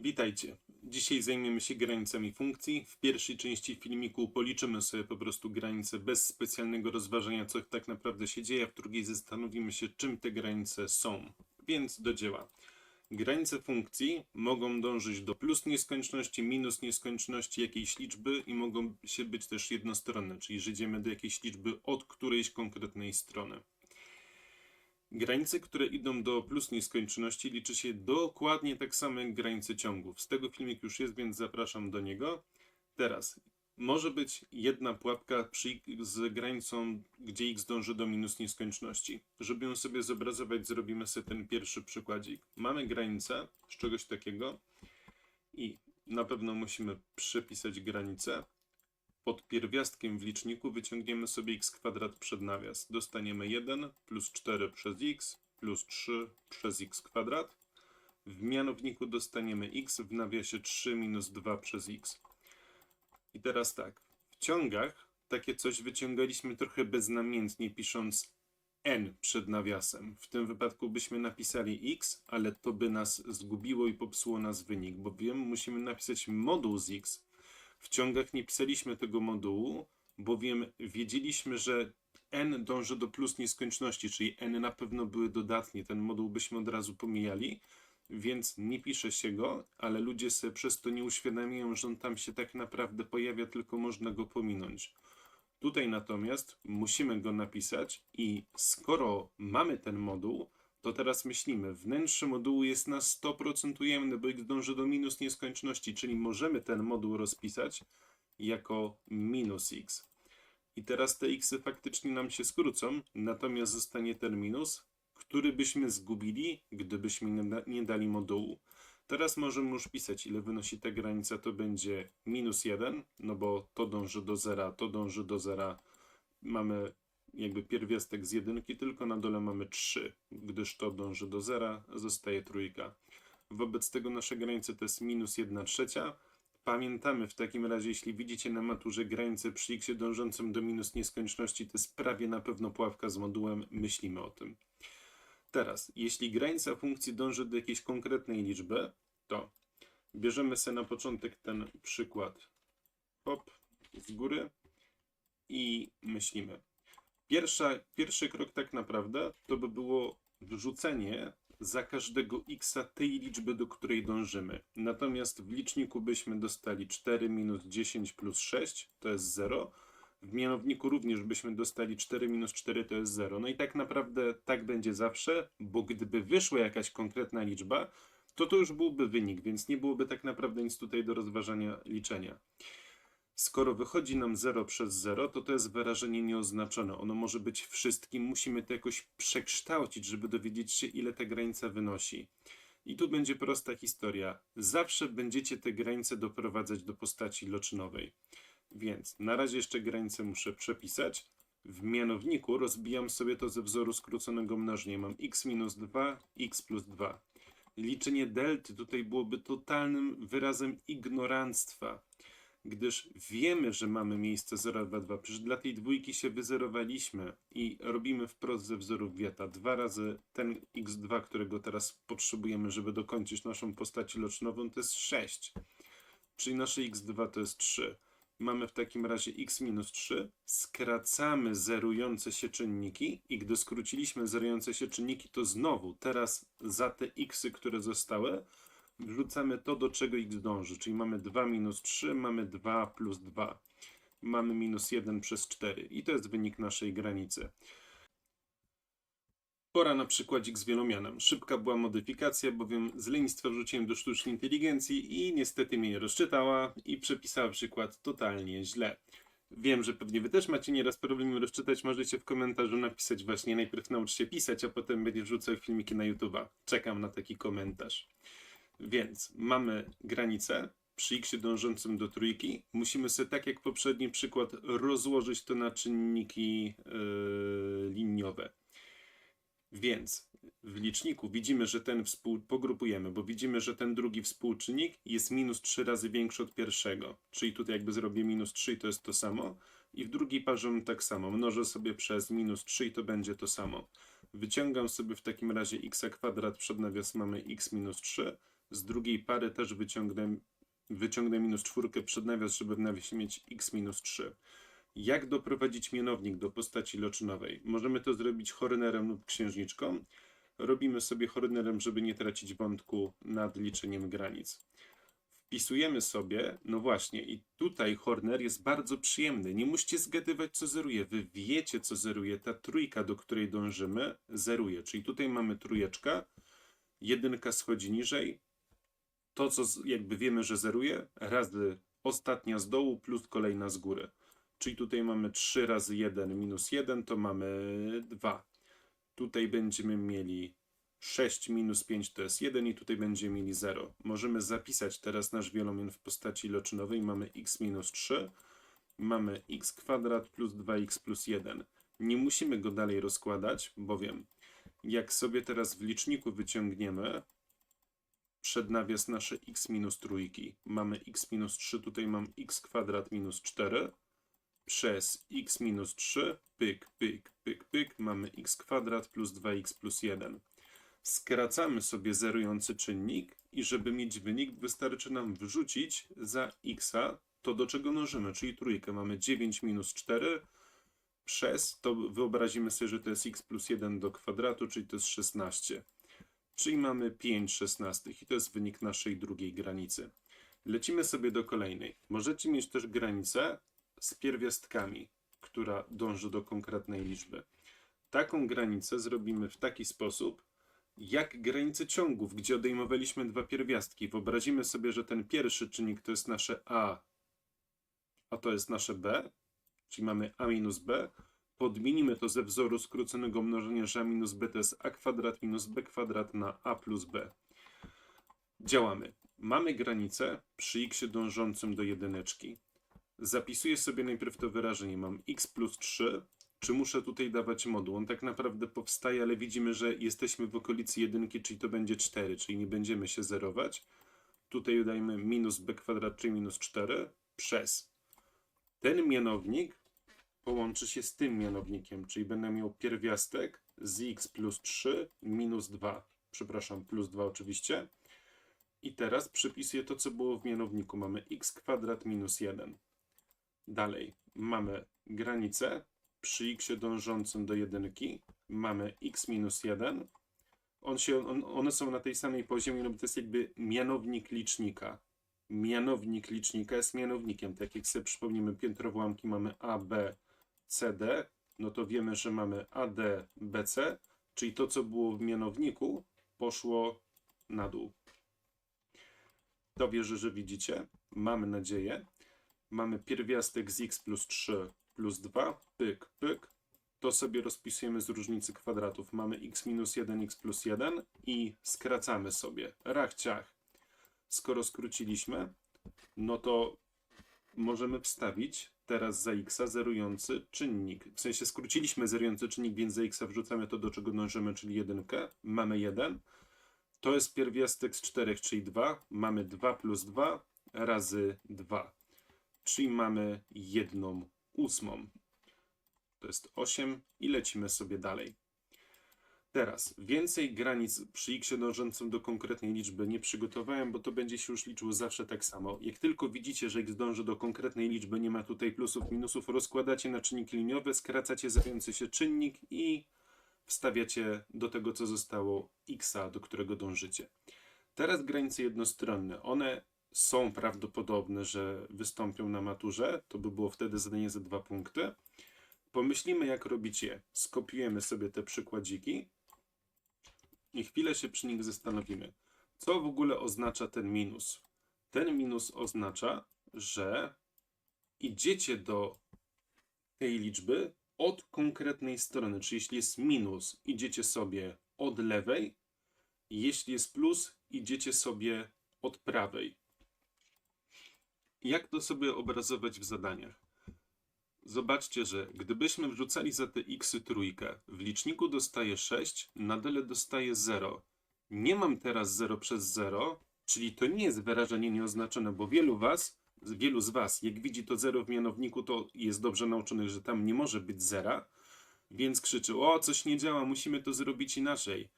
Witajcie. Dzisiaj zajmiemy się granicami funkcji. W pierwszej części filmiku policzymy sobie po prostu granice bez specjalnego rozważania, co tak naprawdę się dzieje, a w drugiej zastanowimy się, czym te granice są. Więc do dzieła. Granice funkcji mogą dążyć do plus nieskończoności, minus nieskończoności jakiejś liczby i mogą się być też jednostronne, czyli że idziemy do jakiejś liczby od którejś konkretnej strony. Granice, które idą do plus nieskończoności, liczy się dokładnie tak samo jak granice ciągów. Z tego filmik już jest, więc zapraszam do niego. Teraz, może być jedna pułapka przy, z granicą, gdzie x dąży do minus nieskończoności. Żeby ją sobie zobrazować, zrobimy sobie ten pierwszy przykładzik. Mamy granicę z czegoś takiego i na pewno musimy przepisać granicę. Pod pierwiastkiem w liczniku wyciągniemy sobie x kwadrat przed nawias. Dostaniemy 1 plus 4 przez x plus 3 przez x kwadrat. W mianowniku dostaniemy x, w nawiasie 3 minus 2 przez x. I teraz tak, w ciągach takie coś wyciągaliśmy trochę beznamiętnie, pisząc n przed nawiasem. W tym wypadku byśmy napisali x, ale to by nas zgubiło i popsuło nas wynik, bo wiem, musimy napisać moduł z x, w ciągach nie pisaliśmy tego modułu, bowiem wiedzieliśmy, że n dąży do plus nieskończoności, czyli n na pewno były dodatnie. Ten moduł byśmy od razu pomijali, więc nie pisze się go, ale ludzie sobie przez to nie uświadamiają, że on tam się tak naprawdę pojawia, tylko można go pominąć. Tutaj natomiast musimy go napisać i skoro mamy ten moduł, to teraz myślimy, wnętrze modułu jest na 100% ujemne, bo x dąży do minus nieskończoności, czyli możemy ten moduł rozpisać jako minus x. I teraz te x faktycznie nam się skrócą, natomiast zostanie ten minus, który byśmy zgubili, gdybyśmy nie dali modułu. Teraz możemy już pisać, ile wynosi ta granica, to będzie minus 1, no bo to dąży do zera, to dąży do zera. Mamy jakby pierwiastek z jedynki, tylko na dole mamy 3, gdyż to dąży do zera, zostaje trójka. Wobec tego nasza granica to jest minus 1 trzecia. Pamiętamy w takim razie, jeśli widzicie na maturze granicę przy x dążącym do minus nieskończoności, to jest prawie na pewno pułapka z modułem, myślimy o tym. Teraz, jeśli granica funkcji dąży do jakiejś konkretnej liczby, to bierzemy sobie na początek ten przykład hop, z góry i myślimy. Pierwsza, pierwszy krok tak naprawdę to by było wrzucenie za każdego x tej liczby, do której dążymy. Natomiast w liczniku byśmy dostali 4 minus 10 plus 6, to jest 0. W mianowniku również byśmy dostali 4 minus 4 to jest 0. No i tak naprawdę tak będzie zawsze, bo gdyby wyszła jakaś konkretna liczba, to to już byłby wynik, więc nie byłoby tak naprawdę nic tutaj do rozważania liczenia. Skoro wychodzi nam 0 przez 0, to to jest wyrażenie nieoznaczone. Ono może być wszystkim, musimy to jakoś przekształcić, żeby dowiedzieć się, ile ta granica wynosi. I tu będzie prosta historia. Zawsze będziecie te granice doprowadzać do postaci loczynowej. Więc na razie jeszcze granicę muszę przepisać. W mianowniku rozbijam sobie to ze wzoru skróconego mnożenia. Mam x minus 2, x plus 2. Liczenie delty tutaj byłoby totalnym wyrazem ignoranstwa gdyż wiemy, że mamy miejsce 0,22. Przecież dla tej dwójki się wyzerowaliśmy i robimy wprost ze wzorów Wieta. Dwa razy ten x2, którego teraz potrzebujemy, żeby dokończyć naszą postać locznową, to jest 6. Czyli nasze x2 to jest 3. Mamy w takim razie x minus 3, skracamy zerujące się czynniki i gdy skróciliśmy zerujące się czynniki, to znowu teraz za te xy, które zostały, wrzucamy to, do czego x dąży, czyli mamy 2 minus 3, mamy 2 plus 2. Mamy minus 1 przez 4 i to jest wynik naszej granicy. Pora na przykładzik z wielomianem. Szybka była modyfikacja, bowiem z lenistwa wrzuciłem do sztucznej inteligencji i niestety mnie nie rozczytała i przepisała przykład totalnie źle. Wiem, że pewnie wy też macie nieraz problem rozczytać. Możecie w komentarzu napisać właśnie najpierw naucz się pisać, a potem będzie wrzucał filmiki na YouTube'a. Czekam na taki komentarz. Więc mamy granicę przy x dążącym do trójki. Musimy sobie, tak jak poprzedni przykład, rozłożyć to na czynniki yy, liniowe. Więc w liczniku widzimy, że ten współ... pogrupujemy, bo widzimy, że ten drugi współczynnik jest minus 3 razy większy od pierwszego. Czyli tutaj jakby zrobię minus 3 i to jest to samo. I w drugiej parze tak samo. Mnożę sobie przez minus 3 i to będzie to samo. Wyciągam sobie w takim razie x kwadrat przed nawias mamy x minus 3 z drugiej pary też wyciągnę, wyciągnę minus czwórkę przed nawias, żeby w nawiasie mieć x minus 3. Jak doprowadzić mianownik do postaci loczynowej? Możemy to zrobić hornerem lub księżniczką. Robimy sobie hornerem, żeby nie tracić wątku nad liczeniem granic. Wpisujemy sobie, no właśnie, i tutaj Horner jest bardzo przyjemny. Nie musicie zgadywać, co zeruje. Wy wiecie, co zeruje. Ta trójka, do której dążymy, zeruje. Czyli tutaj mamy trójeczka, jedynka schodzi niżej. To, co jakby wiemy, że zeruje, razy ostatnia z dołu plus kolejna z góry. Czyli tutaj mamy 3 razy 1 minus 1, to mamy 2. Tutaj będziemy mieli 6 minus 5 to jest 1 i tutaj będziemy mieli 0. Możemy zapisać teraz nasz wielomien w postaci loczynowej. Mamy x minus 3, mamy x kwadrat plus 2x plus 1. Nie musimy go dalej rozkładać, bowiem jak sobie teraz w liczniku wyciągniemy przed nawias nasze x minus trójki, mamy x minus 3, tutaj mam x kwadrat minus 4 przez x minus 3, pyk, pyk, pyk, pyk, mamy x kwadrat plus 2x plus 1. Skracamy sobie zerujący czynnik i żeby mieć wynik wystarczy nam wrzucić za x to do czego mnożymy, czyli trójkę. Mamy 9 minus 4 przez, to wyobrazimy sobie, że to jest x plus 1 do kwadratu, czyli to jest 16. Czyli mamy 5 szesnastych i to jest wynik naszej drugiej granicy. Lecimy sobie do kolejnej. Możecie mieć też granicę z pierwiastkami, która dąży do konkretnej liczby. Taką granicę zrobimy w taki sposób, jak granice ciągów, gdzie odejmowaliśmy dwa pierwiastki. Wyobrazimy sobie, że ten pierwszy czynnik to jest nasze a, a to jest nasze b, czyli mamy a minus b. Podmienimy to ze wzoru skróconego mnożenia, że a minus b to jest a kwadrat minus b kwadrat na a plus b. Działamy. Mamy granicę przy x dążącym do jedyneczki. Zapisuję sobie najpierw to wyrażenie. Mam x plus 3. Czy muszę tutaj dawać moduł? On tak naprawdę powstaje, ale widzimy, że jesteśmy w okolicy jedynki, czyli to będzie 4, czyli nie będziemy się zerować. Tutaj dajmy minus b kwadrat, czyli minus 4 przez ten mianownik połączy się z tym mianownikiem, czyli będę miał pierwiastek z x plus 3 minus 2. Przepraszam, plus 2 oczywiście. I teraz przypisuję to, co było w mianowniku. Mamy x kwadrat minus 1. Dalej mamy granicę przy x dążącym do jedynki. Mamy x minus 1. On się, on, one są na tej samej poziomie, no bo to jest jakby mianownik licznika. Mianownik licznika jest mianownikiem. Tak jak sobie przypomnimy, ułamki mamy a, b, c, d, no to wiemy, że mamy a, d, b, c, czyli to, co było w mianowniku, poszło na dół. To wierzę, że widzicie. Mamy nadzieję. Mamy pierwiastek z x plus 3 plus 2, pyk, pyk. To sobie rozpisujemy z różnicy kwadratów. Mamy x minus 1, x plus 1 i skracamy sobie. Rach, ciach. Skoro skróciliśmy, no to możemy wstawić teraz za x zerujący czynnik. W sensie skróciliśmy zerujący czynnik, więc za x wrzucamy to, do czego dążymy, czyli jedynkę. Mamy 1. To jest pierwiastek z 4, czyli 2. Mamy 2 plus 2 razy 2. Czyli mamy jedną ósmą. To jest 8 i lecimy sobie dalej. Teraz więcej granic przy x dążącym do konkretnej liczby nie przygotowałem, bo to będzie się już liczyło zawsze tak samo. Jak tylko widzicie, że x dąży do konkretnej liczby, nie ma tutaj plusów, minusów, rozkładacie na czynniki liniowe, skracacie zający się czynnik i wstawiacie do tego, co zostało x, do którego dążycie. Teraz granice jednostronne. One są prawdopodobne, że wystąpią na maturze. To by było wtedy zadanie za dwa punkty. Pomyślimy, jak robić je. Skopiujemy sobie te przykładziki i chwilę się przy nich zastanowimy. Co w ogóle oznacza ten minus? Ten minus oznacza, że idziecie do tej liczby od konkretnej strony. Czyli jeśli jest minus, idziecie sobie od lewej, jeśli jest plus, idziecie sobie od prawej. Jak to sobie obrazować w zadaniach? Zobaczcie, że gdybyśmy wrzucali za te x trójkę, w liczniku dostaję 6, na dole dostaję 0. Nie mam teraz 0 przez 0, czyli to nie jest wyrażenie nieoznaczone, bo wielu was, wielu z was, jak widzi to 0 w mianowniku, to jest dobrze nauczonych, że tam nie może być zera, więc krzyczy, o, coś nie działa, musimy to zrobić inaczej.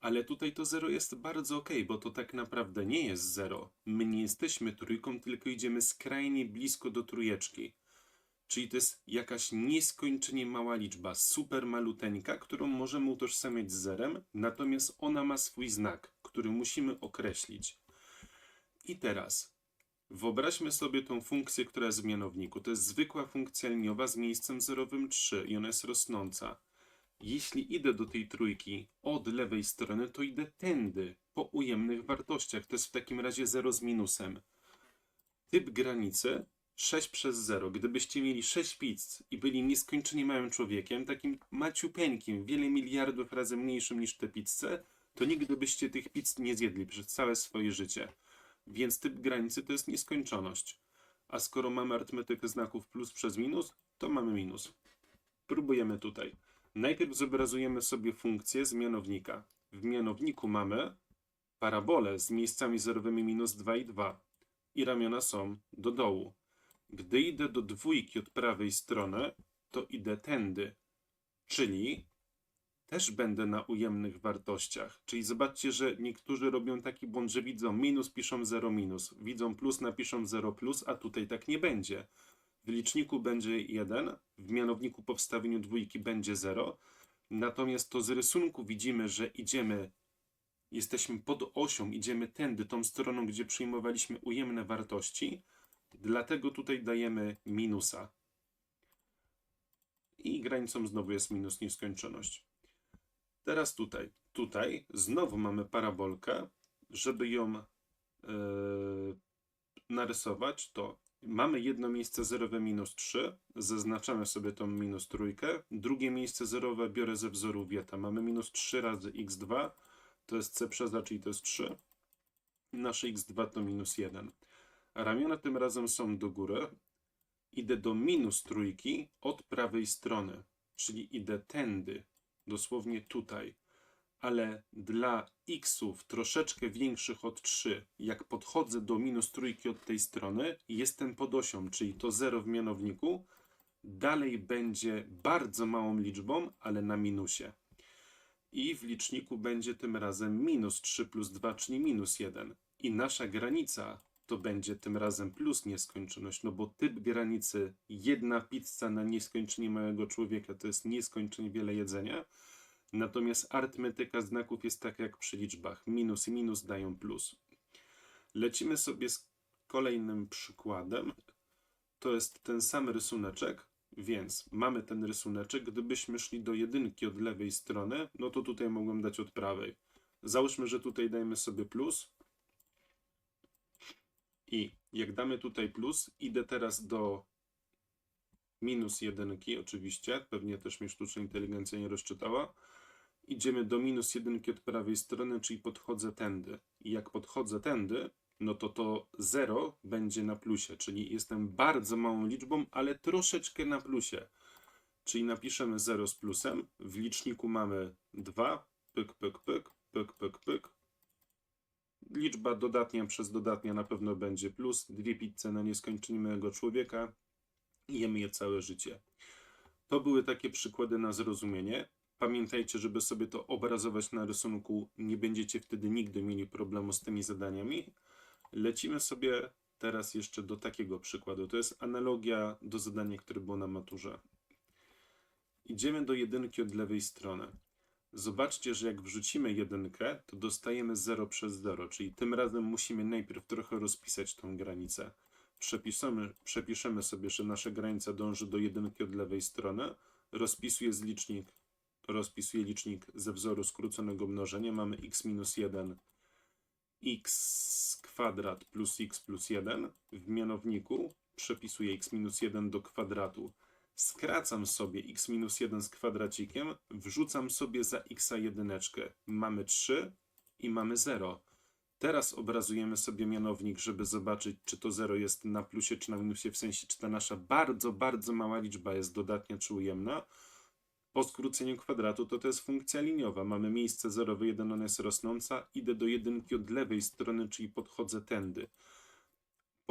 Ale tutaj to 0 jest bardzo ok, bo to tak naprawdę nie jest 0. My nie jesteśmy trójką, tylko idziemy skrajnie blisko do trójeczki. Czyli to jest jakaś nieskończenie mała liczba, super maluteńka, którą możemy utożsamiać z zerem, natomiast ona ma swój znak, który musimy określić. I teraz wyobraźmy sobie tą funkcję, która jest w mianowniku. To jest zwykła funkcja liniowa z miejscem zerowym 3 i ona jest rosnąca. Jeśli idę do tej trójki od lewej strony, to idę tędy, po ujemnych wartościach. To jest w takim razie 0 z minusem. Typ granicy 6 przez 0. Gdybyście mieli 6 pizz i byli nieskończenie małym człowiekiem, takim maciupeńkim, wiele miliardów razy mniejszym niż te pizze, to nigdy byście tych pizz nie zjedli przez całe swoje życie. Więc typ granicy to jest nieskończoność. A skoro mamy arytmetykę znaków plus przez minus, to mamy minus. Próbujemy tutaj. Najpierw zobrazujemy sobie funkcję z mianownika. W mianowniku mamy parabolę z miejscami zerowymi minus 2 i 2 i ramiona są do dołu. Gdy idę do dwójki od prawej strony, to idę tędy, czyli też będę na ujemnych wartościach. Czyli zobaczcie, że niektórzy robią taki błąd, że widzą minus, piszą 0 minus, widzą plus, napiszą 0 plus, a tutaj tak nie będzie. W liczniku będzie 1, w mianowniku po wstawieniu dwójki będzie 0, natomiast to z rysunku widzimy, że idziemy, jesteśmy pod osią, idziemy tędy, tą stroną, gdzie przyjmowaliśmy ujemne wartości, dlatego tutaj dajemy minusa. I granicą znowu jest minus nieskończoność. Teraz tutaj. Tutaj znowu mamy parabolkę. Żeby ją e, narysować, to mamy jedno miejsce zerowe minus 3. Zaznaczamy sobie tą minus trójkę. Drugie miejsce zerowe biorę ze wzoru wieta. Mamy minus 3 razy x2. To jest c przez a, czyli to jest 3. Nasze x2 to minus 1. Ramiona tym razem są do góry. Idę do minus trójki od prawej strony, czyli idę tędy dosłownie tutaj, ale dla xów troszeczkę większych od 3, jak podchodzę do minus trójki od tej strony, jestem pod osią, czyli to 0 w mianowniku, dalej będzie bardzo małą liczbą, ale na minusie. I w liczniku będzie tym razem minus 3 plus 2, czyli minus 1. I nasza granica to będzie tym razem plus nieskończoność, no bo typ granicy jedna pizza na nieskończenie małego człowieka to jest nieskończenie wiele jedzenia. Natomiast arytmetyka znaków jest tak jak przy liczbach. Minus i minus dają plus. Lecimy sobie z kolejnym przykładem. To jest ten sam rysuneczek, więc mamy ten rysuneczek. Gdybyśmy szli do jedynki od lewej strony, no to tutaj mogłem dać od prawej. Załóżmy, że tutaj dajemy sobie plus. I jak damy tutaj plus, idę teraz do minus jedynki, oczywiście, pewnie też mi sztuczna inteligencja nie rozczytała. Idziemy do minus jedynki od prawej strony, czyli podchodzę tędy. I jak podchodzę tędy, no to to 0 będzie na plusie, czyli jestem bardzo małą liczbą, ale troszeczkę na plusie. Czyli napiszemy 0 z plusem, w liczniku mamy 2, pyk, pyk, pyk, pyk, pyk, pyk, liczba dodatnia przez dodatnia na pewno będzie plus, dwie pizze na nieskończenie małego człowieka i jemy je całe życie. To były takie przykłady na zrozumienie. Pamiętajcie, żeby sobie to obrazować na rysunku, nie będziecie wtedy nigdy mieli problemu z tymi zadaniami. Lecimy sobie teraz jeszcze do takiego przykładu. To jest analogia do zadania, które było na maturze. Idziemy do jedynki od lewej strony. Zobaczcie, że jak wrzucimy jedynkę, to dostajemy 0 przez 0, czyli tym razem musimy najpierw trochę rozpisać tą granicę. Przepiszemy, przepiszemy sobie, że nasza granica dąży do jedynki od lewej strony, rozpisuje z licznik, rozpisuje licznik ze wzoru skróconego mnożenia, mamy x minus 1 x kwadrat plus x plus 1. W mianowniku przepisuję x minus 1 do kwadratu skracam sobie x minus 1 z kwadracikiem, wrzucam sobie za x jedyneczkę. Mamy 3 i mamy 0. Teraz obrazujemy sobie mianownik, żeby zobaczyć, czy to 0 jest na plusie, czy na minusie, w sensie, czy ta nasza bardzo, bardzo mała liczba jest dodatnia, czy ujemna. Po skróceniu kwadratu to to jest funkcja liniowa. Mamy miejsce 0, 1, ona jest rosnąca. Idę do jedynki od lewej strony, czyli podchodzę tędy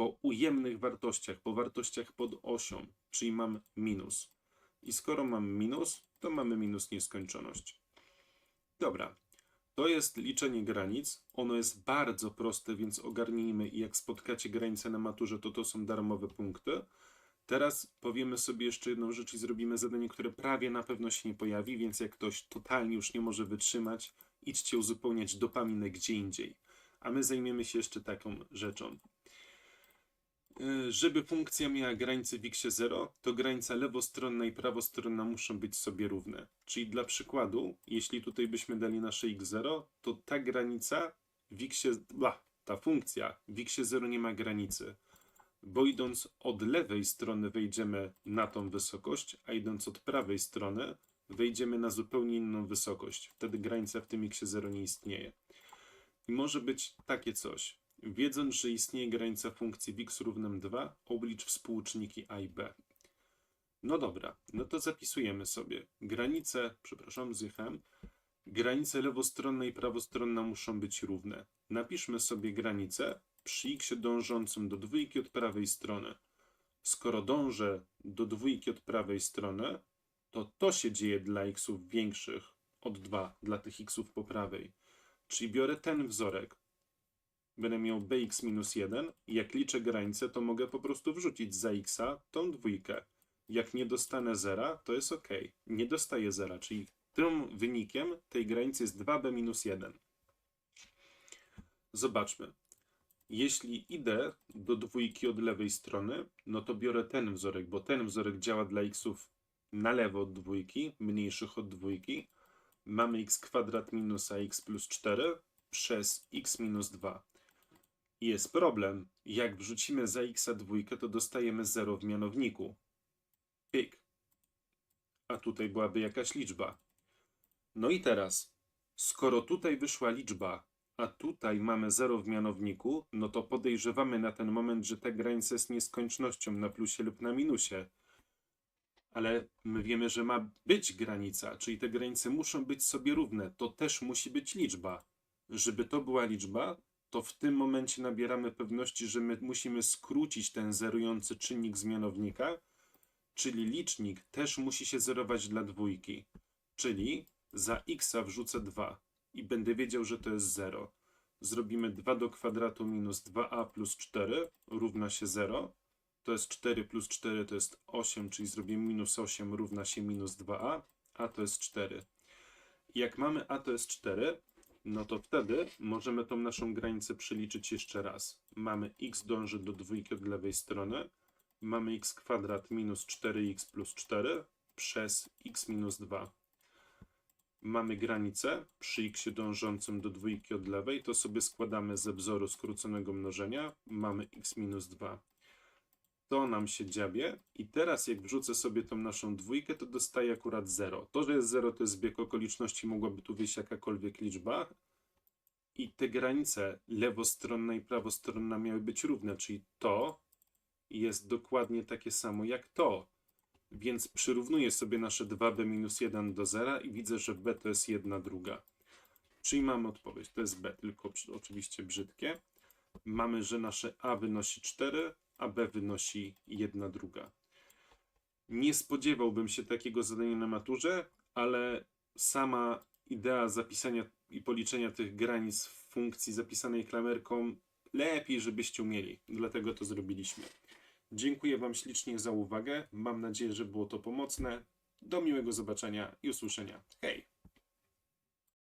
po ujemnych wartościach, po wartościach pod osią, czyli mam minus. I skoro mam minus, to mamy minus nieskończoność. Dobra, To jest liczenie granic. Ono jest bardzo proste, więc ogarnijmy i jak spotkacie granice na maturze, to to są darmowe punkty. Teraz powiemy sobie jeszcze jedną rzecz i zrobimy zadanie, które prawie na pewno się nie pojawi, więc jak ktoś totalnie już nie może wytrzymać, idźcie uzupełniać dopaminę gdzie indziej. A my zajmiemy się jeszcze taką rzeczą. Yy, Żeby funkcja miała granicę w x 0, to granica lewostronna i prawostronna muszą być sobie równe. Czyli dla przykładu, jeśli tutaj byśmy dali nasze x0, to ta granica w x, bla, ta funkcja w x 0 nie ma granicy. Bo idąc od lewej strony wejdziemy na tą wysokość, a idąc od prawej strony wejdziemy na zupełnie inną wysokość. Wtedy granica w tym x 0 nie istnieje. I może być takie coś. Wiedząc, że istnieje granica funkcji w x równym 2, oblicz współczynniki a i b. No dobra, no to zapisujemy sobie. Granice, przepraszam, zjechałem. Granice lewostronna i prawostronna muszą być równe. Napiszmy sobie granicę przy x dążącym do dwójki od prawej strony. Skoro dążę do dwójki od prawej strony, to to się dzieje dla xów większych od 2, dla tych xów po prawej. Czyli biorę ten wzorek, będę miał bx minus 1 i jak liczę granicę, to mogę po prostu wrzucić za x tą dwójkę. Jak nie dostanę zera, to jest ok. Nie dostaję zera, czyli tym wynikiem tej granicy jest 2b minus 1. Zobaczmy. Jeśli idę do dwójki od lewej strony, no to biorę ten wzorek, bo ten wzorek działa dla xów na lewo od dwójki, mniejszych od dwójki. Mamy x kwadrat minus ax plus 4 przez x minus 2. Jest problem. Jak wrzucimy za x dwójkę, to dostajemy 0 w mianowniku. Pyk. A tutaj byłaby jakaś liczba. No i teraz, skoro tutaj wyszła liczba, a tutaj mamy 0 w mianowniku, no to podejrzewamy na ten moment, że ta granica jest nieskończnością na plusie lub na minusie. Ale my wiemy, że ma być granica, czyli te granice muszą być sobie równe. To też musi być liczba. Żeby to była liczba, to w tym momencie nabieramy pewności, że my musimy skrócić ten zerujący czynnik z mianownika, czyli licznik też musi się zerować dla dwójki. Czyli za x wrzucę 2 i będę wiedział, że to jest 0. Zrobimy 2 do kwadratu minus 2a plus 4 równa się 0. To jest 4 plus 4 to jest 8, czyli zrobimy minus 8 równa się minus 2a, a to jest 4. I jak mamy a to jest 4, no to wtedy możemy tą naszą granicę przeliczyć jeszcze raz. Mamy x dąży do dwójki od lewej strony, mamy x kwadrat minus 4x plus 4 przez x minus 2. Mamy granicę przy x dążącym do dwójki od lewej, to sobie składamy ze wzoru skróconego mnożenia, mamy x minus 2. To nam się dziabie i teraz jak wrzucę sobie tą naszą dwójkę, to dostaję akurat 0. To, że jest 0 to jest zbieg okoliczności, mogłaby tu wyjść jakakolwiek liczba. I te granice lewostronna i prawostronna miały być równe, czyli to jest dokładnie takie samo jak to. Więc przyrównuję sobie nasze 2b minus 1 do 0 i widzę, że b to jest 1 druga. Czyli mamy odpowiedź, to jest b, tylko oczywiście brzydkie. Mamy, że nasze a wynosi 4, a b wynosi 1 druga. Nie spodziewałbym się takiego zadania na maturze, ale sama idea zapisania i policzenia tych granic w funkcji zapisanej klamerką lepiej, żebyście umieli. Dlatego to zrobiliśmy. Dziękuję Wam ślicznie za uwagę. Mam nadzieję, że było to pomocne. Do miłego zobaczenia i usłyszenia. Hej!